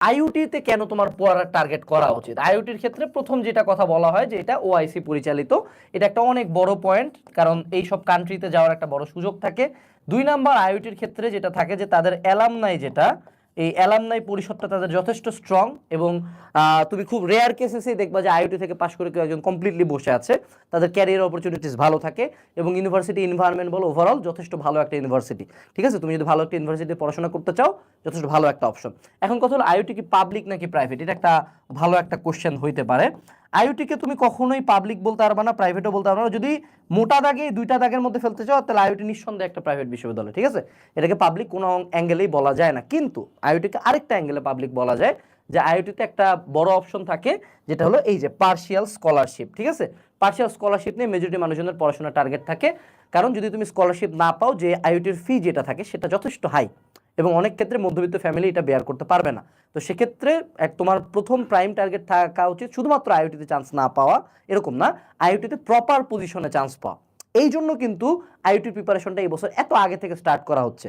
আইওটিতে কেন তোমার পড়ার টার্গেট করা উচিত? আইওটির ক্ষেত্রে প্রথম যেটা কথা বলা হয় যে এটা ওআইসি পরিচালিত। এটা একটা অনেক বড় পয়েন্ট কারণ এই সব কান্ট্রিতে যাওয়ার একটা বড় সুযোগ থাকে। দুই নাম্বার আইওটির ক্ষেত্রে যেটা থাকে যে তাদের অ্যালামনাই যেটা এই অ্যালামনাই পরিষদটা তাদের যথেষ্ট স্ট্রং এবং তুমি খুব রেয়ার কেসেসেই দেখবা যে আইওটি থেকে পাশ করে কেউ একজন কমপ্লিটলি বসে আছে। তাদের ক্যারিয়ার অপরচুনিটিস ভালো থাকে এবং ইউনিভার্সিটি এনভায়রনমেন্ট বলো ওভারঅল যথেষ্ট ভালো একটা ইউনিভার্সিটি ঠিক আছে? তুমি যদি ভালো একটা ইউনিভার্সিটিতে পড়াশোনা করতে চাও, যথেষ্ট ভালো একটা অপশন এখন কথা হলো আইওটি কি পাবলিক নাকি প্রাইভেট এটা একটা ভালো একটা কোশ্চেন হইতে পারে। আইওটিকে তুমি কখনোই পাবলিক বলতে পারবে না প্রাইভেটও বলতে পারবে না। যদি মোটা দাগে, দুইটা দাগের মধ্যে ফেলতে চাও, তাহলে আইওটি নিঃসন্দেহে একটা প্রাইভেট বিশ্ববিদ্যালয়, ঠিক আছে? এটাকে পাবলিক কোনো অ্যাঙ্গেলেই বলা যায় না। কিন্তু আইওটিকে আরেকটা অ্যাঙ্গেলে পাবলিক বলা যায়, যে আইওটিতে একটা বড় অপশন থাকে, যেটা হলো এই যে পার্শিয়াল স্কলারশিপ ঠিক আছে? পার্শিয়াল স্কলারশিপ নিয়ে মেজরিটি মানুষজনের পড়াশোনার টার্গেট থাকে। কারণ যদি তুমি স্কলারশিপ না পাও, যে আইওটির ফি যেটা থাকে, সেটা যথেষ্ট হাই এবং অনেক ক্ষেত্রে মধ্যবিত্ত ফ্যামিলি এটা বেয়ার করতে পারবে না। তো সেক্ষেত্রে এক তোমার প্রথম প্রাইম টার্গেট থাকা উচিত শুধুমাত্র আইওটিতে চান্স না পাওয়া, এরকম না। আইওটিতে প্রপার পজিশনে চান্স পাওয়া। এই জন্য কিন্তু আইওটির প্রিপারেশনটা এই বছর এত আগে থেকে স্টার্ট করা হচ্ছে।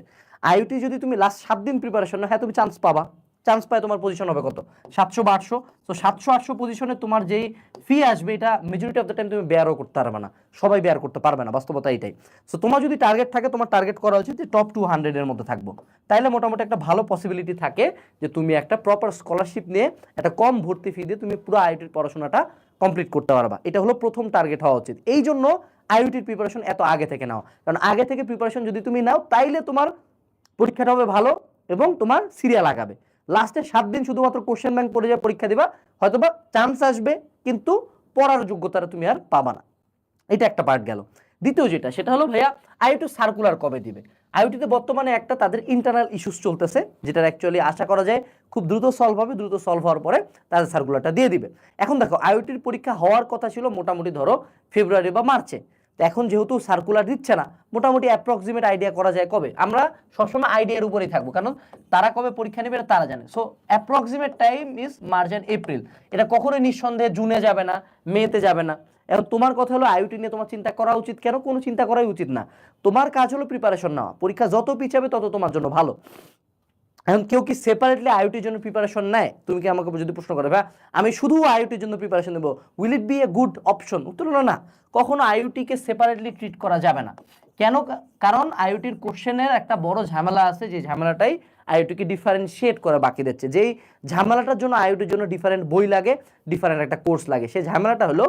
আইওটি যদি তুমি লাস্ট সাত দিন প্রিপারেশন হয় হ্যাঁ তুমি চান্স পাবা। চান্স পায় তোমার পজিশন হবে কত? সাতশো বা আটশো? তো সাতশো, আটশো পজিশনে তোমার যেই ফি আসবে, এটা মেজরিটি অফ দ্য টাইম তুমি বেয়ারও করতে পারবে না। সবাই বেয়ার করতে পারবে না, বাস্তবতা এটাই সো তোমার যদি টার্গেট থাকে, তোমার টার্গেট করা উচিত যে টপ টু হান্ড্রেডের মধ্যে থাকব। তাইলে মোটামুটি একটা ভালো পসিবিলিটি থাকে যে তুমি একটা প্রপার স্কলারশিপ নিয়ে একটা কম ভর্তি ফি দিয়ে তুমি পুরো আইটির পড়াশোনাটা কমপ্লিট করতে পারবা। এটা হলো প্রথম টার্গেট হওয়া উচিত। এই জন্য আইওটির প্রিপারেশন এত আগে থেকে নাও। কারণ আগে থেকে প্রিপারেশন যদি তুমি নাও, তাইলে তোমার পরীক্ষাটা হবে ভালো এবং তোমার সিরিয়াল আগাবে লাস্টে সাত দিন শুধুমাত্র কোশ্চেন ব্যাংক পড়ে যা পরীক্ষা দিবা, হয়তোবা চান্স আসবে, কিন্তু পড়ার যোগ্যতাটা তুমি আর পাবা না। এটা একটা পার্ট গেল। দ্বিতীয় যেটা, সেটা হলো ভাইয়া আইওটি সার্কুলার কবে দিবে? আইওটিতে বর্তমানে একটা তাদের ইন্টারনাল ইস্যুস চলতেছে যেটা অ্যাকচুয়ালি আশা করা যায় খুব দ্রুত সলভ হবে, দ্রুত সলভ হওয়ার পরে তাদের সার্কুলারটা দিয়ে দিবে। এখন দেখো আইওটির পরীক্ষা হওয়ার কথা ছিল মোটামুটি ধরো ফেব্রুয়ারি বা মার্চে। এখন যেহেতু সার্কুলার দিচ্ছে না, মোটামুটি অ্যাপ্রক্সিমেট আইডিয়া করা যায় কবে? আমরা সবসময় আইডিয়ার উপরেই থাকব, কারণ তারা কবে পরীক্ষা নেবে তারা জানে। So approximate time is March and April এটা কখনোই নিঃসন্দেহে জুনে যাবে না, মেতে যাবে না। এখন তোমার কথা হলো আইওটি নিয়ে তোমার চিন্তা করা উচিত কেন? কোনো চিন্তা করাই উচিত না। তোমার কাজ হলো প্রিপারেশন নেওয়া। পরীক্ষা যত পিছাবে তত তোমার জন্য ভালো। এখন কেউ কি সেপারেটলি আইওটির জন্য প্রিপারেশন নেয়? তুমি কি আমাকে যদি প্রশ্ন করো ভাই আমি শুধু আইওটির জন্য প্রিপারেশন নেব will it be a good option উত্তর হলো না। কখনো আইওটিকে সেপারেটলি ট্রিট করা যাবে না। কেন? কারণ আইওটির কোশ্চেনের একটা বড় ঝামেলা আছে, যে ঝামেলাটাই আইওটিকে ডিফারেন্সিয়েট করে বাকি দিচ্ছে। যেই ঝামেলাটার জন্য আইওটির জন্য ডিফারেন্ট বই লাগে ডিফারেন্ট একটা কোর্স লাগে। সেই ঝামেলাটা হলো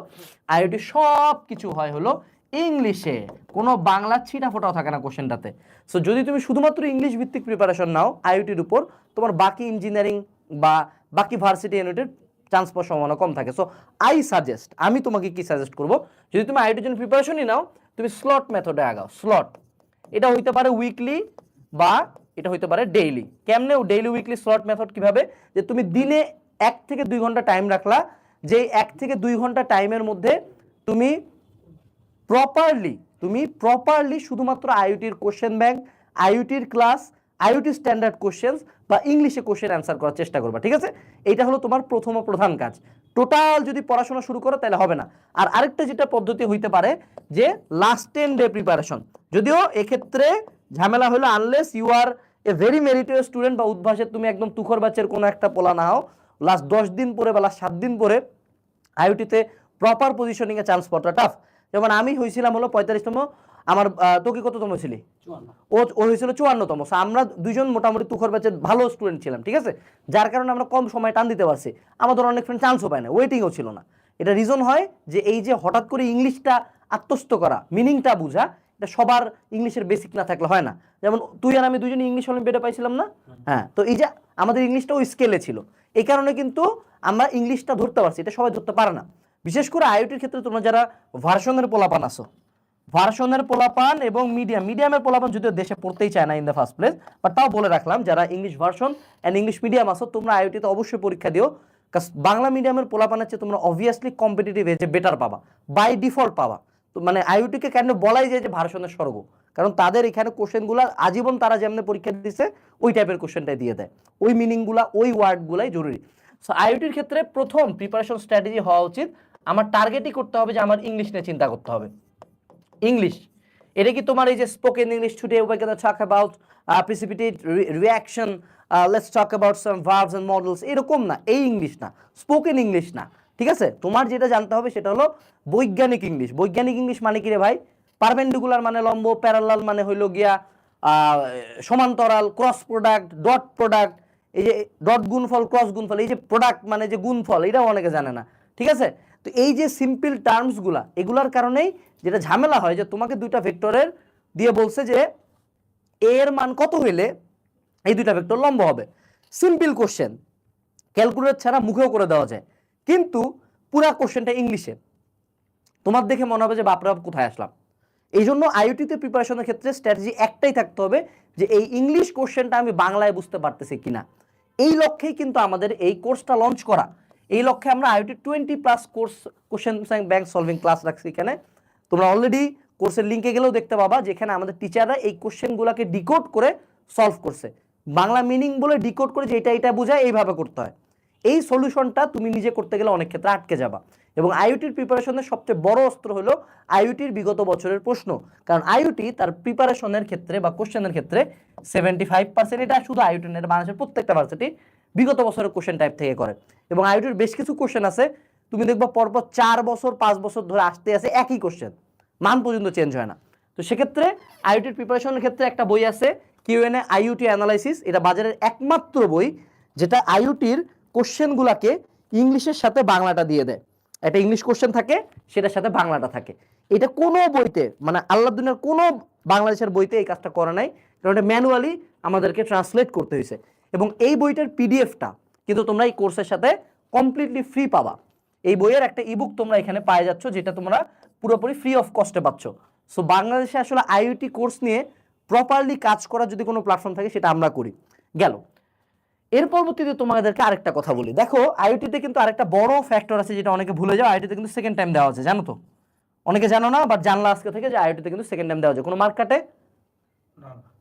আইওটি সব কিছু হয় হলো ইংলিশে কোনো বাংলা ছিটা ফোটাও থাকে না কোশ্চেনটাতে। সো যদি তুমি শুধুমাত্র ইংলিশ ভিত্তিক প্রিপারেশন নাও আইওটির উপর, তোমার বাকি ইঞ্জিনিয়ারিং বা বাকি ভার্সিটি ইউনিটের চান্স পাওয়ার সম্ভাবনা কম থাকে। সো আই সাজেস্ট আমি তোমাকে কি সাজেস্ট করব? যদি তুমি আইওটির জন্য প্রিপারেশনই নাও, তুমি স্লট মেথডে আগাও। স্লট এটা হইতে পারে উইকলি বা এটা হইতে পারে ডেইলি কেমনে ডেইলি উইকলি স্লট মেথড কীভাবে? যে তুমি দিনে এক থেকে দুই ঘণ্টা টাইম রাখলা যে এক থেকে দুই ঘণ্টা টাইমের মধ্যে তুমি প্রপারলি তুমি প্রপারলি শুধুমাত্র আইওটির কোশ্চেন ব্যাংক আইওটির ক্লাস আইওটি স্ট্যান্ডার্ড কোশ্চেন্স বা ইংলিশে কোশ্চেন অ্যান্সার করার চেষ্টা করবা, ঠিক আছে? এইটা হলো তোমার প্রথম প্রধান কাজ। টোটাল যদি পড়াশোনা শুরু করো তাহলে হবে না। আর আরেকটা যেটা পদ্ধতি হইতে পারে যে লাস্ট টেন ডে প্রিপারেশন যদিও এক্ষেত্রে ঝামেলা হলো unless you are a very meritorious student বা উদ্ভাসের তুমি একদম তুখর বাচ্চের কোনো একটা পোলা না হও লাস্ট দশ দিন পরে বা লাস্ট সাত দিন পরে আইওটিতে প্রপার পজিশনিংয়ে চান্স পাওয়াটা টাফ যেমন আমি হয়েছিলাম হলো পঁয়তাল্লিশতম আমার তোকে কততম ছিলি ও ও হয়েছিল চুয়ান্নতম। So, আমরা দুজন মোটামুটি তুখর ব্যাচের ভালো স্টুডেন্ট ছিলাম ঠিক আছে? যার কারণে আমরা কম সময় টান দিতে পারছি। আমাদের অনেক ফ্রেন্ড চান্সও পায় না ওয়েটিংও ছিল না। এটা রিজন হয় যে এই যে হঠাৎ করে ইংলিশটা আত্মস্থ করা মিনিংটা বোঝা এটা সবার ইংলিশের বেসিক না থাকলে হয় না। যেমন তুই আর আমি দুজন ইংলিশ অলিম্পিয়াডে পাইছিলাম না? হ্যাঁ তো এই যে আমাদের ইংলিশটা ওই স্কেলে ছিল। এই কারণে কিন্তু আমরা ইংলিশটা ধরতে পারছি এটা সবাই ধরতে পারে না। বিশেষ করে আইওটির ক্ষেত্রে তোমরা যারা ভার্সনের পোলাপান আসো ভার্সনের পোলাপান এবং মিডিয়াম, মিডিয়ামের পোলাপান যদিও দেশে পড়তেই চায় না in the first place but তাও বলে রাখলাম, যারা English version and English medium আসো তোমরা আইওটিতে অবশ্যই পরীক্ষা দিও বাংলা মিডিয়ামের পোলাপানের চেয়ে তোমরা অবভিয়াসলি কম্পিটিটিভ এজে বেটার পাবা বাই ডিফল্ট পাবা। তো মানে আইওটিকে কেন বলাই যায় যে ভার্সনের স্বর্গ? কারণ তাদের এখানে কোশ্চেনগুলো আজীবন তারা যেমন পরীক্ষা দিচ্ছে ওই টাইপের কোশ্চেনটাই দিয়ে দেয়। ওই মিনিংগুলা ওই ওয়ার্ডগুলাই জরুরি। সো আইওটির ক্ষেত্রে প্রথম প্রিপারেশন স্ট্র্যাটেজি হওয়া উচিত আমার টার্গেটই করতে হবে যে আমার ইংলিশ নিয়ে চিন্তা করতে হবে। ইংলিশ এটা কি তোমার এই যে spoken English today we talk about precipitated reaction let's talk about some verbs and models এরকম না, এই ইংলিশ না স্পোকেন ইংলিশ না, ঠিক আছে? তোমার যেটা জানতে হবে সেটা হলো বৈজ্ঞানিক ইংলিশ বৈজ্ঞানিক ইংলিশ মানে কি রে ভাই? পারপেন্ডিকুলার মানে লম্ব প্যারালাল মানে হইল গিয়া সমান্তরাল ক্রস প্রোডাক্ট ডট প্রোডাক্ট এই যে ডট গুণফল ক্রস গুণফল, এই যে প্রোডাক্ট মানে যে গুণফল, এটাও অনেকে জানে না, ঠিক আছে? তো এই যে সিম্পল টার্মসগুলা এগুলার কারণেই যেটা ঝামেলা হয় যে তোমাকে দুইটা ভেক্টরের দিয়ে বলছে যে এ এর মান কত হইলে এই দুইটা ভেক্টর লম্ব হবে। সিম্পল কোশ্চেন ক্যালকুলেট ছাড়া মুখেও করে দেওয়া যায়। কিন্তু পুরা কোশ্চেনটা ইংলিশে তোমার দেখে মনে হবে যে বাপরা বাপ, কোথায় আসলাম? এই জন্য আইওটিতে প্রিপারেশনের ক্ষেত্রে স্ট্র্যাটেজি একটাই থাকতে হবে যে এই ইংলিশ কোশ্চেনটা আমি বাংলায় বুঝতে পারতেছি কিনা। এই লক্ষ্যেই কিন্তু আমাদের এই কোর্সটা লঞ্চ করা। এই লক্ষ্যে আমরা IOT twenty plus course question bank solving class রাখছি এখানে। তোমরা অলরেডি কোর্সের লিঙ্কে গেলেও দেখতে পাবা যেখানে আমাদের টিচাররা এই কোশ্চেনগুলোকে ডিকোড করে সলভ করছে। বাংলা মিনিং বলে ডিকোড করে যে এটা এটা বোঝায়, এইভাবে করতে হয়। এই সলিউশনটা তুমি নিজে করতে গেলে অনেক ক্ষেত্রে আটকে যাবা। এবং আইওটির প্রিপারেশনের সবচেয়ে বড় অস্ত্র হলো আইওটির বিগত বছরের প্রশ্ন। কারণ আইওটি তার প্রিপারেশনের ক্ষেত্রে বা কোশ্চেনের ক্ষেত্রে সেভেন্টি ফাইভ পার্সেন্ট এটা শুধু আইওটি না বাংলাদেশের প্রত্যেকটা ভার্সিটি বিগত বছরের কোশ্চেন টাইপ থেকে করে। এবং আইওটির বেশ কিছু কোশ্চেন আছে। তুমি দেখবা পরপর চার বছর, পাঁচ বছর ধরে আসতে আসে একই কোশ্চেন মান পর্যন্ত চেঞ্জ হয় না। তো সেক্ষেত্রে আইওটির প্রিপারেশনের ক্ষেত্রে একটা বই আছে কিউএনএ আইওটি অ্যানালাইসিস এটা বাজারের একমাত্র বই, যেটা আইওটির কোশ্চেনগুলোকে ইংলিশের সাথে বাংলাটা দিয়ে দেয়। একটা ইংলিশ কোশ্চেন থাকে, সেটার সাথে বাংলাটা থাকে। এটা কোনো বইতে মানে আল্লাহ দুনিয়ার কোনো বাংলাদেশের বইতে এই কাজটা করে নাই, কারণ এটা ম্যানুয়ালি আমাদেরকে ট্রান্সলেট করতে হয়েছে। এবং এই বইটার পিডিএফটা কিন্তু তোমরা এই কোর্সের সাথে কমপ্লিটলি ফ্রি পাবা। এই বইয়ের একটা ইবুক তোমরা এখানে পায়ে যাচ্ছ, যেটা তোমরা পুরোপুরি ফ্রি অফ কস্টে পাচ্ছ। সো বাংলাদেশে আসলে আইওটি কোর্স নিয়ে প্রপারলি কাজ করার যদি কোনো প্ল্যাটফর্ম থাকে, সেটা আমরা করি। গেল। এর পরবর্তীতে তোমাদেরকে আরেকটা কথা বলি। দেখো আইওটিতে কিন্তু আরেকটা বড় ফ্যাক্টর আছে যেটা অনেকে ভুলে যাও আইওটিতে কিন্তু সেকেন্ড টাইম দেওয়া আছে জানো তো? অনেকে জানো না বাট জানলা আজকে থেকে যে আইওটিতে কিন্তু সেকেন্ড টাইম দেওয়া আছে। কোনো মার্ক কাটে?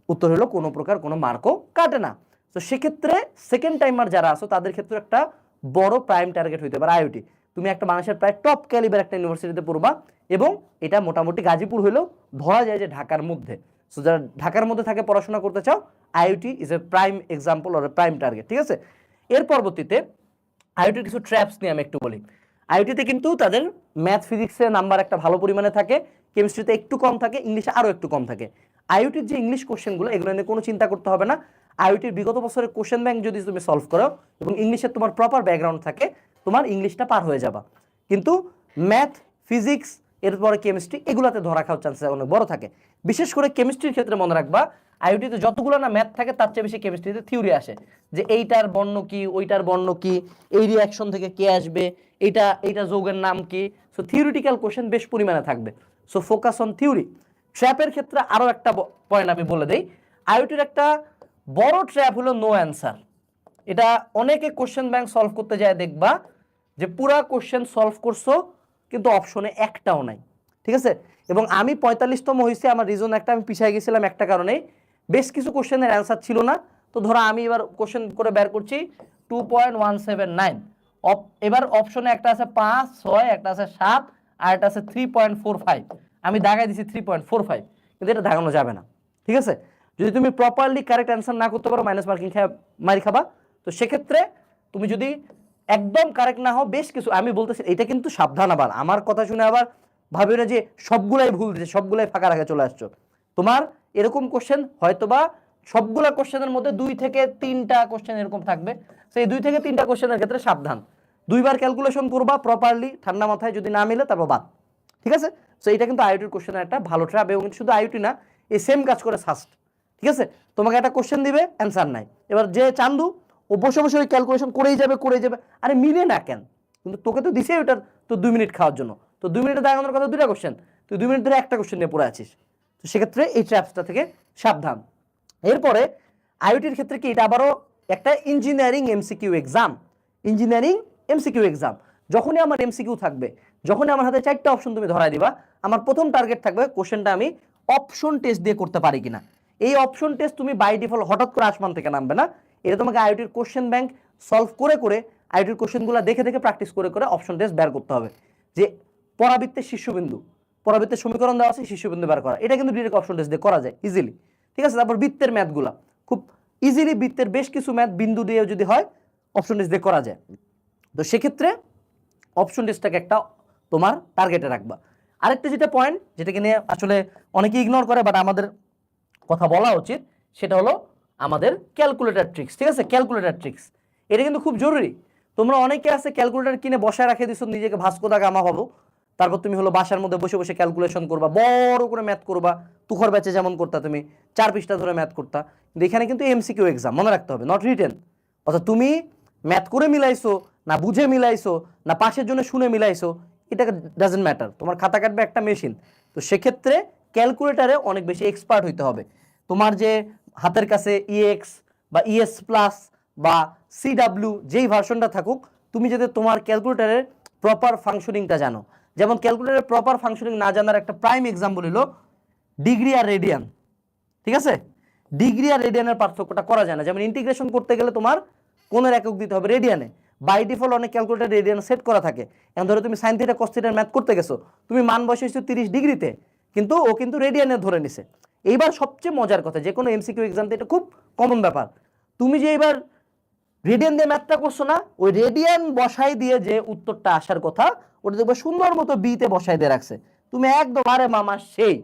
উত্তর হলো কোনো প্রকার কোনো মার্কও কাটে না। তো সেক্ষেত্রে সেকেন্ড টাইমার যারা আসো তাদের ক্ষেত্রে একটা বড় প্রাইম টার্গেট হইতে পারে আইওটি তুমি একটা মানুষের প্রায় টপ ক্যালিবার একটা ইউনিভার্সিটিতে পড়বা এবং এটা মোটামুটি গাজীপুর হলেও ধরা যায় যে ঢাকার মধ্যে। সো যারা ঢাকার মধ্যে থাকে, পড়াশোনা করতে চাও IOT is a prime example or prime target ঠিক আছে? এর পরবর্তীতে আইওটির কিছু ট্র্যাপস নিয়ে আমি একটু বলি। আইওটিতে কিন্তু তাদের ম্যাথ ফিজিক্সের নাম্বার একটা ভালো পরিমাণে থাকে কেমিস্ট্রিতে একটু কম থাকে ইংলিশে আরও একটু কম থাকে। আইওটির যে ইংলিশ কোশ্চেনগুলো এগুলো নিয়ে কোনো চিন্তা করতে হবে না। আইওটির বিগত বছরের কোশ্চেন ব্যাংক যদি তুমি সলভ করো, এবং ইংলিশের তোমার প্রপার ব্যাকগ্রাউন্ড থাকে, তোমার ইংলিশটা পার হয়ে যাবা। কিন্তু ম্যাথ ফিজিক্স এরপরে কেমিস্ট্রি এগুলাতে ধরা খাওয়ার চান্সেস অনেক বড় থাকে। বিশেষ করে কেমিস্ট্রির ক্ষেত্রে মনে রাখবা আইওটিতে যতগুলো না ম্যাথ থাকে, তার চেয়ে বেশি কেমিস্ট্রিতে থিওরি আসে। যে এইটার বর্ণ কি, ওইটার বর্ণ কি, এই রিয়াকশন থেকে কে আসবে, এইটা এইটা যৌগের নাম কি? সো থিওরিটিক্যাল কোশ্চেন বেশ পরিমাণে থাকবে। সো ফোকাস অন থিওরি ট্র্যাপের ক্ষেত্রে আরও একটা পয়েন্ট আমি বলে দিই। আইওটির একটা বড় ট্র্যাপ হলো নো অ্যান্সার এটা অনেকে কোশ্চেন ব্যাংক সলভ করতে যায়, দেখবা যে পুরা কোশ্চেন সলভ করছ কিন্তু অপশনে একটাও নাই, ঠিক আছে? এবং আমি পঁয়তাল্লিশতম হয়েছি আমার রিজন একটা, আমি পিছিয়ে গেছিলাম একটা কারণে। বেশ কিছু কোশ্চেনের অ্যান্সার ছিল না। তো ধরো আমি এবার কোশ্চেন করে বের করছি two point one seven nine এবার অপশনে একটা আছে পাঁচ, ছয়, একটা আছে সাত, আর একটা আছে থ্রি পয়েন্ট ফোর ফাইভ আমি দাগাই দিছি থ্রি পয়েন্ট ফোর ফাইভ কিন্তু এটা দাগানো যাবে না, ঠিক আছে? যদি তুমি প্রপারলি কারেক্ট অ্যান্সার না করতে পারো মাইনাস মার্কিং মারি খাবা। তো সেক্ষেত্রে তুমি যদি একদম কারেক্ট না হও, বেশ কিছু। আমি বলতেছি, এটা কিন্তু সাবধান আবার আমার কথা শুনে আবার ভাবে না যে সবগুলাই ভুল দিচ্ছে সবগুলাই ফাঁকা রাখে চলে আসছো। তোমার এরকম কোশ্চেন হয়তোবা সবগুলা কোশ্চেনের মধ্যে দুই থেকে তিনটা কোশ্চেন এরকম থাকবে। সেই দুই থেকে তিনটা কোশ্চেনের ক্ষেত্রে সাবধান। দুইবার ক্যালকুলেশন করবা প্রপারলি ঠান্ডা মাথায় যদি না মিলে, তারপর বাদ। ঠিক আছে? সো এটা কিন্তু আইওটির কোশ্চেনের একটা ভালো ট্র্যাপ এবং শুধু আইওটি না, এই সেম কাজ করে সাস্ট ঠিক আছে? তোমাকে একটা কোশ্চেন দিবে অ্যান্সার নাই। এবার যে চান্দু ও বসে বসে ওই ক্যালকুলেশন করেই যাবে করেই যাবে। আরে মিলে না কেন? কিন্তু তোকে তো দিছে ওটার তো দুই মিনিট খাওয়ার জন্য। তো দুই মিনিটে দাঁড়ানোর কথা দুটা কোশ্চেন তুই দুই মিনিট ধরে একটা কোশ্চেন নিয়ে পড়ে আছিস। তো সেক্ষেত্রে এই ট্র্যাপসটা থেকে সাবধান। এরপরে আইওটির ক্ষেত্রে কি, এটা আবারও একটা engineering MCQ exam engineering MCQ exam যখনই আমার এমসিকিউ থাকবে, যখনই আমার হাতে চারটা অপশন তুমি ধরাই দিবা, আমার প্রথম টার্গেট থাকবে কোশ্চেনটা আমি অপশন টেস্ট দিয়ে করতে পারি কিনা। এই অপশন টেস্ট তুমি বাই ডিফল্ট হঠাৎ করে আসমান থেকে নামবে না। এটা তোমাকে আইওটির কোশ্চেন ব্যাংক সলভ করে করে আইওটির কোশ্চেনগুলো দেখে দেখে প্র্যাকটিস করে করে অপশন টেস্ট বের করতে হবে। যে পরাবৃত্তের শীর্ষবিন্দু, পরাবৃত্তের সমীকরণ দেওয়া আছে, শীর্ষবিন্দু বের করা। এটা কিন্তু ডিরেক্ট অপশন টেস্ট দিয়ে করা যায় ইজিলি ঠিক আছে? তারপর বৃত্তের ম্যাথগুলা খুব ইজিলি বৃত্তের বেশ কিছু ম্যাথ বিন্দু দিয়ে যদি হয় অপশন টেস্ট দিয়ে করা যায়। তো সেক্ষেত্রে অপশন টেস্টটাকে একটা তোমার টার্গেটে রাখবা। আরেকটা যেটা পয়েন্ট যেটাকে নিয়ে আসলে অনেকে ইগনোর করে বাট আমাদের কথা বলা উচিত, সেটা হলো আমাদের ক্যালকুলেটর ট্রিক্স ঠিক আছে? ক্যালকুলেটর ট্রিক্স এটা কিন্তু খুব জরুরি। তোমরা অনেকে আছে ক্যালকুলেটার কিনে বসায় রাখে দিছো, নিজেকে ভাস্কো দা গামা হব তারপর তুমি হলো বাসার মধ্যে বসে বসে ক্যালকুলেশন করবা, বড় করে ম্যাথ করবা, তুখর ব্যাচে যেমন করতা তুমি, চার পৃষ্ঠা ধরে ম্যাথ করতা। কিন্তু এখানে কিন্তু এমসিকিউ এক্সাম মনে রাখতে হবে নট রিটেন অর্থাৎ তুমি ম্যাথ করে মিলাইছো, না বুঝে মিলাইছো, না পাশের জন্য শুনে মিলাইছো, এটা ডাজেন্ট ম্যাটার তোমার খাতা কাটবে একটা মেশিন তো সেক্ষেত্রে ক্যালকুলেটারে অনেক বেশি এক্সপার্ট হইতে হবে। তোমার যে হাতের কাছে ইএক্স বা ইএস প্লাস বা সিডাব্লিউ যেই ভার্সনটা থাকুক, তুমি যদি তোমার ক্যালকুলেটারের প্রপার ফাংশনিংটা জানো। যেমন ক্যালকুলেটারের প্রপার ফাংশনিং না জানার একটা প্রাইম এক্সাম্পল হলো ডিগ্রি আর রেডিয়ান ঠিক আছে? ডিগ্রি আর রেডিয়ানের পার্থক্যটা করা যায় না। যেমন ইন্টিগ্রেশন করতে গেলে তোমার কোনের একক দিতে হবে রেডিয়ানে বাই ডিফল্ট অনেক ক্যালকুলেটার রেডিয়ান সেট করা থাকে। এখন ধরো তুমি সাইন থিটা ম্যাথ করতে গেছো, তুমি মান বসেছো তিরিশ ডিগ্রিতে কিন্তু ও কিন্তু রেডিয়ানে ধরে নিছে। এইবার সবচেয়ে মজার কথা যে কোনো এমসিকিউ এক্সামতে এটা খুব কমন ব্যাপার। তুমি যে এবার রেডিয়ান দিয়ে ম্যাথটা করছ না, ওই রেডিয়ান বসাই দিয়ে যে উত্তরটা আসার কথা, ওটা দেখবে সুন্দর মতো বিতে বসাই দিয়ে রাখছে। তুমি একদম, আরে মামা, সেই।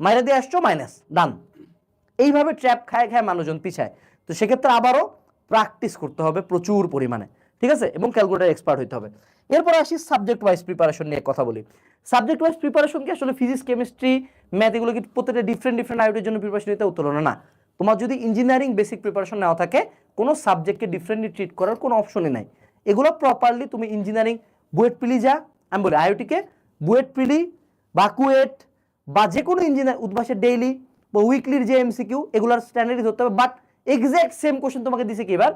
মাইরে দিয়ে আসছো মাইনাস ডান এইভাবে ট্র্যাপ খায় খায় মানুষজন পিছায়। তো সেক্ষেত্রে আবারও প্র্যাকটিস করতে হবে প্রচুর পরিমাণে, ঠিক আছে? এবং ক্যালকুলেটার এক্সপার্ট হইতে হবে। এরপর আসি সাবজেক্ট ওয়াইজ প্রিপারেশন নিয়ে কথা বলি। সাবজেক্ট ওয়াইজ প্রিপারেশন কি? আসলে ফিজিক্স কেমিস্ট্রি ম্যাথ এগুলো কি প্রত্যেকটা ডিফারেন্ট ডিফারেন্ট আইটের জন্য প্রিপারেশন নিতে উত্তোলন না। তোমার যদি ইঞ্জিনিয়ারিং বেসিক প্রিপারেশন নেওয়া থাকে, কোনো সাবজেক্টকে ডিফারেন্টলি ট্রিট করার কোনো অপশনই নাই। এগুলো প্রপারলি তুমি ইঞ্জিনিয়ারিং বুয়েট পিলি যা, আমি বলি আইওটিকে বুয়েট পিলি বা কুয়েট বা যে কোনো ইঞ্জিনিয়ার উদ্ভাসের ডেইলি বা উইকলির যে এমসিকিউ এগুলোর স্ট্যান্ডার্ড ধরতে হবে। বাট এক্স্যাক্ট সেম কোশ্চেন তোমাকে দিছে কি এবার?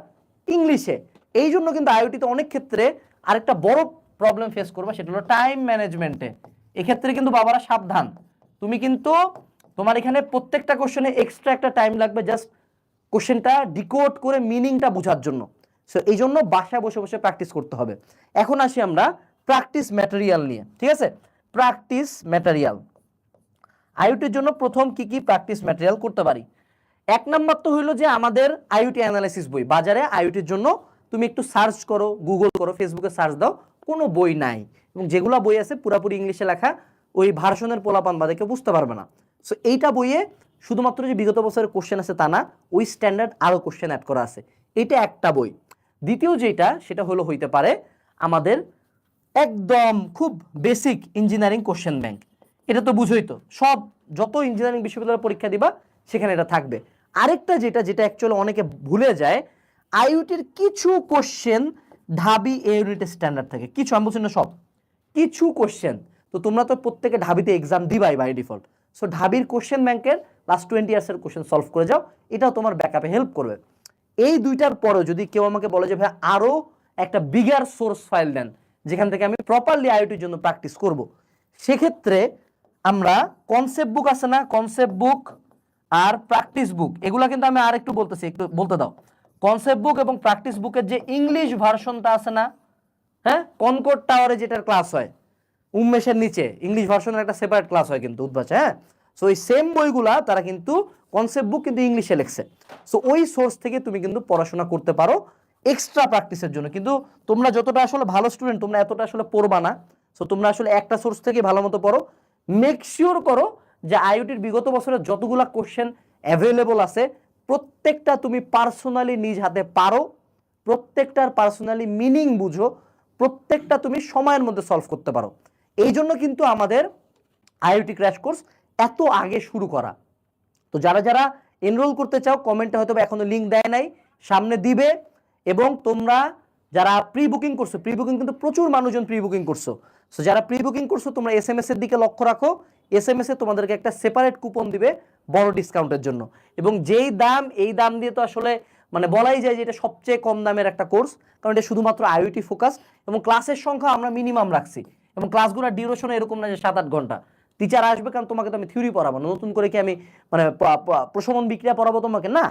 ইংলিশে এই জন্য কিন্তু আইওটিতে অনেক ক্ষেত্রে আরেকটা বড় প্রবলেম ফেস করবে সেটা হলো টাইম ম্যানেজমেন্টে এক্ষেত্রে কিন্তু বাবারা সাবধান। তুমি কিন্তু তোমার এখানে প্রত্যেকটা কোশ্চেনে এক্সট্রা একটা টাইম লাগবে জাস্ট কোশ্চেনটা ডিকোড করে মিনিংটা বোঝার জন্য। সো এই জন্য বাসায় বসে বসে প্র্যাকটিস করতে হবে। এখন আসি আমরা প্র্যাকটিস ম্যাটেরিয়াল নিয়ে, ঠিক আছে? প্র্যাকটিস ম্যাটেরিয়াল আইওটির জন্য প্রথম কি কি প্র্যাকটিস ম্যাটেরিয়াল করতে পারি? এক নম্বর তো হইল যে আমাদের আইওটি অ্যানালাইসিস বই। বাজারে আইওটির জন্য তুমি একটু সার্চ করো গুগল করো ফেসবুকে সার্চ দাও, কোনো বই নাই। এবং যেগুলো বই আছে পুরাপুরি ইংলিশে লেখা, ওই ভার্সনের পোলাপান বাদে কেউ বুঝতে পারবে না। সো এইটা বইয়ে শুধুমাত্র যে বিগত বছরের কোশ্চেন আছে তা না, ওই স্ট্যান্ডার্ড আরও কোশ্চেন অ্যাড করা আছে। এটা একটা বই। দ্বিতীয় যেটা, সেটা হলো হইতে পারে আমাদের একদম খুব বেসিক ইঞ্জিনিয়ারিং কোশ্চেন ব্যাংক এটা তো বুঝোই তো। সব, যত ইঞ্জিনিয়ারিং বিশ্ববিদ্যালয়ের পরীক্ষা দিবা, সেখানে এটা থাকবে। আরেকটা যেটা যেটা অ্যাকচুয়ালি অনেকে ভুলে যায় আইইউটির কিছু কোশ্চেন ঢাবি এ ইউনিটের স্ট্যান্ডার্ড থাকে। কিছু, আমি বলছি না সব। কিছু কোশ্চেন তো তোমরা তো প্রত্যেকে ঢাবিতে এক্সাম দিবাই বাই ডিফল্ট সো ঢাবির কোশ্চেন ব্যাংকের লাস্ট টোয়েন্টি ইয়ার্সের কোশ্চেন সলভ করে যাও। এটাও তোমার ব্যাকআপে হেল্প করবে। এই দুইটার পরেও যদি কেউ আমাকে বলে যে, ভাই আরও একটা বিগার সোর্স ফাইল দেন, যেখান থেকে আমি প্রপারলি আইওটির জন্য প্র্যাকটিস করব। সেক্ষেত্রে আমরা কনসেপ্ট বুক আছে না? কনসেপ্ট বুক আর প্র্যাকটিস বুক এগুলো কিন্তু আমি আর একটু বলতেছি, একটু বলতে দাও। কনসেপ্ট বুক এবং প্র্যাকটিস বুকের যে ইংলিশ ভার্সনটা আছে না হ্যাঁ? কনকোড টাওয়ারে যেটার ক্লাস হয় উন্মেষের নিচে ইংলিশ ভার্সনের একটা সেপারেট ক্লাস হয় কিন্তু উদ্ভাসে হ্যাঁ? সো ওই সেম বইগুলা তারা কিন্তু কনসেপ্ট বুক কিন্তু ইংলিশে লেখছে। সো ওই সোর্স থেকে তুমি কিন্তু পড়াশোনা করতে পারো এক্সট্রা প্র্যাকটিসের জন্য। কিন্তু তোমরা যতটা আসলে ভালো স্টুডেন্ট তোমরা এতটা আসলে পড়বা না। সো তোমরা আসলে একটা সোর্স থেকে ভালো মতো পড়ো। মেক শিওর করো যে আইওটির বিগত বছরের যতগুলা কোশ্চেন অ্যাভেলেবল আছে প্রত্যেকটা তুমি পার্সোনালি নিজ হাতে পারো, প্রত্যেকটার পার্সোনালি মিনিং বুঝো, প্রত্যেকটা তুমি সময়ের মধ্যে সলভ করতে পারো। এই জন্য কিন্তু আমাদের আইওটি ক্র্যাশ কোর্স এত আগে শুরু করা। তো যারা যারা এনরোল করতে চাও কমেন্টে হয়তো বা এখনও লিঙ্ক দেয় নাই, সামনে দিবে এবং তোমরা যারা প্রি বুকিং করছ প্রি বুকিং কিন্তু প্রচুর মানুষজন প্রি বুকিং করছ। সো যারা প্রি বুকিং করছ, তোমরা এস এম এস এর দিকে লক্ষ্য রাখো এস এম এস তোমাদেরকে একটা সেপারেট কুপন দিবে বড় ডিসকাউন্টের জন্য। এবং যেই দাম, এই দাম দিয়ে তো আসলে মানে বলাই যায় যে এটা সবচেয়ে কম দামের একটা কোর্স কারণ এটা শুধুমাত্র আইওটি ফোকাস এবং ক্লাসের সংখ্যা আমরা মিনিমাম রাখছি। এবং ক্লাসগুলোর ডিউরেশন এরকম না যে সাত, আট ঘণ্টা। টিচার আসবে কারণ তোমাকে তো আমি থিওরি পড়াবো নতুন করে কি আমি মানে প্রশমন বিক্রিয়া পড়াবো তোমাকে? না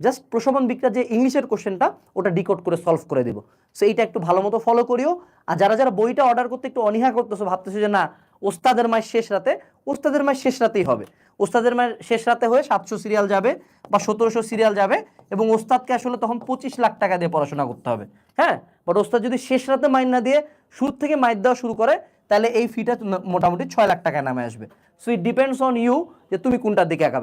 জাস্ট প্রশমন বিক্রিয়া যে ইংলিশের কোশ্চেনটা ওটা ডিকোড করে সলভ করে দেবো। সো এইটা একটু ভালো মতো ফলো করিও। আর যারা যারা বইটা অর্ডার করতে একটু অনীহা করতেছো, ভাবতেছো যে না ওস্তাদের মায়ের শেষ রাতে, ওস্তাদের মায়ের শেষ রাতেই হবে। ওস্তাদের মায়ের শেষ রাতে হয়ে সাতশো সিরিয়াল যাবে বা সতেরোশো সিরিয়াল যাবে এবং ওস্তাদকে আসলে তখন পঁচিশ লাখ টাকা দিয়ে পড়াশোনা করতে হবে। হ্যাঁ? বাট ওস্তাদ যদি শেষ রাতে মাইন না দিয়ে শুরু থেকে মাইর দেওয়া শুরু করে, তাহলে এই ফিটা মোটামুটি ছয় লাখ টাকায় নামে আসবে। So it depends on you যে তুমি কোনটার দিকে আগাবে।